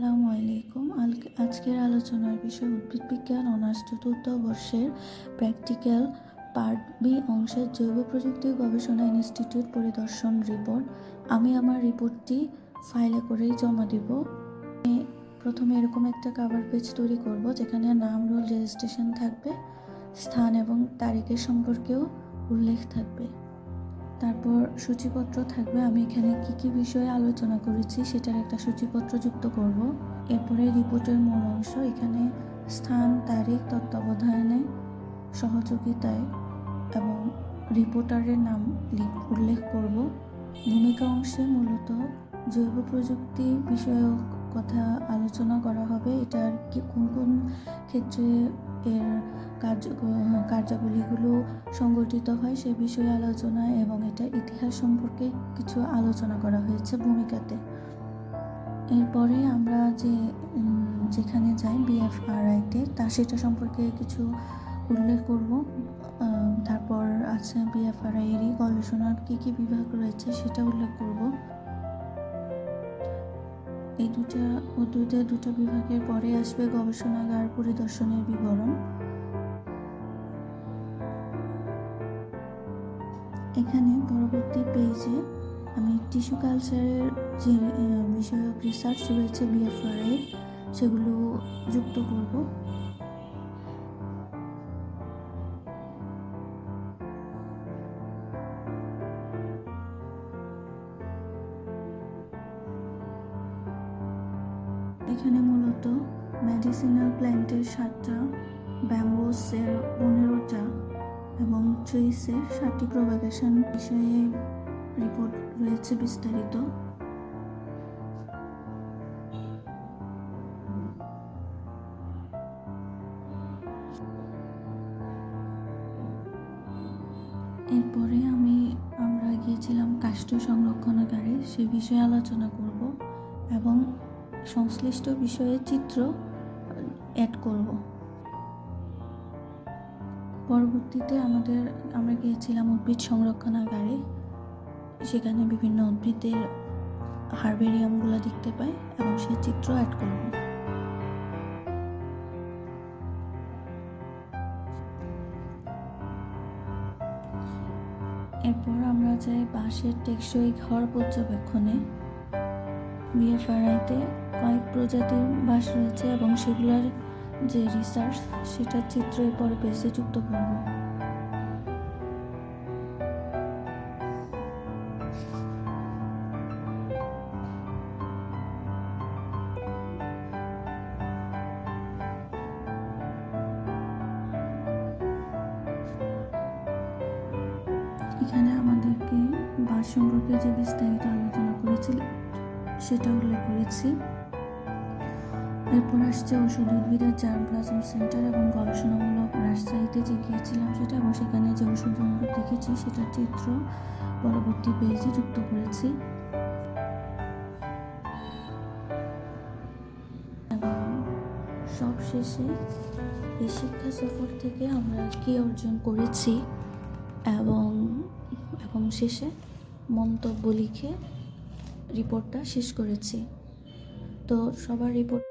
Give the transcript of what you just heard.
আসসালামু আলাইকুম। আল- আজকের আলোচনার বিষয় উদ্ভিদ বিজ্ঞান অনার্স চতুর্থ বর্ষের প্র্যাকটিক্যাল পার্ট বি অংশের জৈব প্রযুক্তি গবেষণা ইনস্টিটিউট পরিদর্শন রিপোর্ট। আমি আমার রিপোর্টটি ফাইলে করেই জমা দিব। প্রথমে এরকম একটা কাভার পেজ তৈরি করব যেখানে নাম, রোল রেজিস্ট্রেশন থাকবে, স্থান এবং তারিখের সম্পর্কেও উল্লেখ থাকবে। তারপর সূচিপত্র থাকবে। আমি এখানে কি কি বিষয়ে আলোচনা করেছি সেটার একটা সূচিপত্র যুক্ত করব। এরপরে রিপোর্টের মূল অংশ, এখানে স্থান, তারিখ, তত্ত্বাবধানে, সহযোগিতায় এবং রিপোর্টারের নাম উল্লেখ করব। ভূমিকা অংশে মূলত জৈব প্রযুক্তি বিষয়ক কথা আলোচনা করা হবে। এটার কি কোন কোন ক্ষেত্রে এর কার্য কার্যাবলীগুলো সংগঠিত হয় সে বিষয়ে আলোচনা এবং এটা ইতিহাস সম্পর্কে কিছু আলোচনা করা হয়েছে ভূমিকাতে। এরপরে আমরা যে যেখানে যাই বিএফআরআইতে তা সেটা সম্পর্কে কিছু উল্লেখ করব। আছে বিএফআরআই এরই গবেষণার কী কী বিভাগ রয়েছে সেটা উল্লেখ করব। এই দুটা উদ্ভিদের দুটো বিভাগের পরে আসবে গবেষণাগার পরিদর্শনের বিবরণ। এখানে পরবর্তী পেজে আমি টিস্যু কালচারের যে বিষয়ক রিসার্চ রয়েছে বিএফআরআই সেগুলো যুক্ত করব। এখানে মূলত মেডিসিনাল প্ল্যান্টের সাতটা ব্যাম্বোসের পনেরোটা এবং ট্রিসের সাতটি প্রোপাগেশন বিষয়ে রিপোর্ট রয়েছে বিস্তারিত। এরপরে আমি, আমরা গিয়েছিলাম কাষ্ঠ সংরক্ষণাগারে, সে বিষয়ে আলোচনা করব এবং সংশ্লিষ্ট বিষয়ে চিত্র অ্যাড করব। পরবর্তীতে আমাদের, আমরা গিয়েছিলাম উদ্ভিদ সংরক্ষণাগারে সেখানে বিভিন্ন উদ্ভিদের হারবেরিয়ামগুলো দেখতে পাই এবং সে চিত্র অ্যাড করব। এরপর আমরা যাই বাঁশের টেকসই ঘর পর্যবেক্ষণে। বিএফআরআইতে কয়েক প্রজাতির বাঁশ রয়েছে এবং সেগুলোর যে রিসার্চ সেটার চিত্র এরপর পেজে যুক্ত করব। এখানে আমাদেরকে বাস সম্পর্কে যে বিস্তারিত আলোচনা করেছি সেটা উল্লেখ করেছি। এরপর আসছে ওষুধ উদ্ভিদের জার্ম প্লাজম সেন্টার এবং গবেষণামূলক রাজশাহীতে যে গিয়েছিলাম সেটা এবং সেখানে যে ওষুধ উদ্ভিদ দেখেছি সেটার চিত্র পরবর্তী পেজে যুক্ত করেছি। এবং সবশেষে এই শিক্ষা সফর থেকে আমরা কী অর্জন করেছি এবং এবং শেষে মন্তব্য লিখে রিপোর্টটা শেষ করেছি। তো সবার রিপোর্ট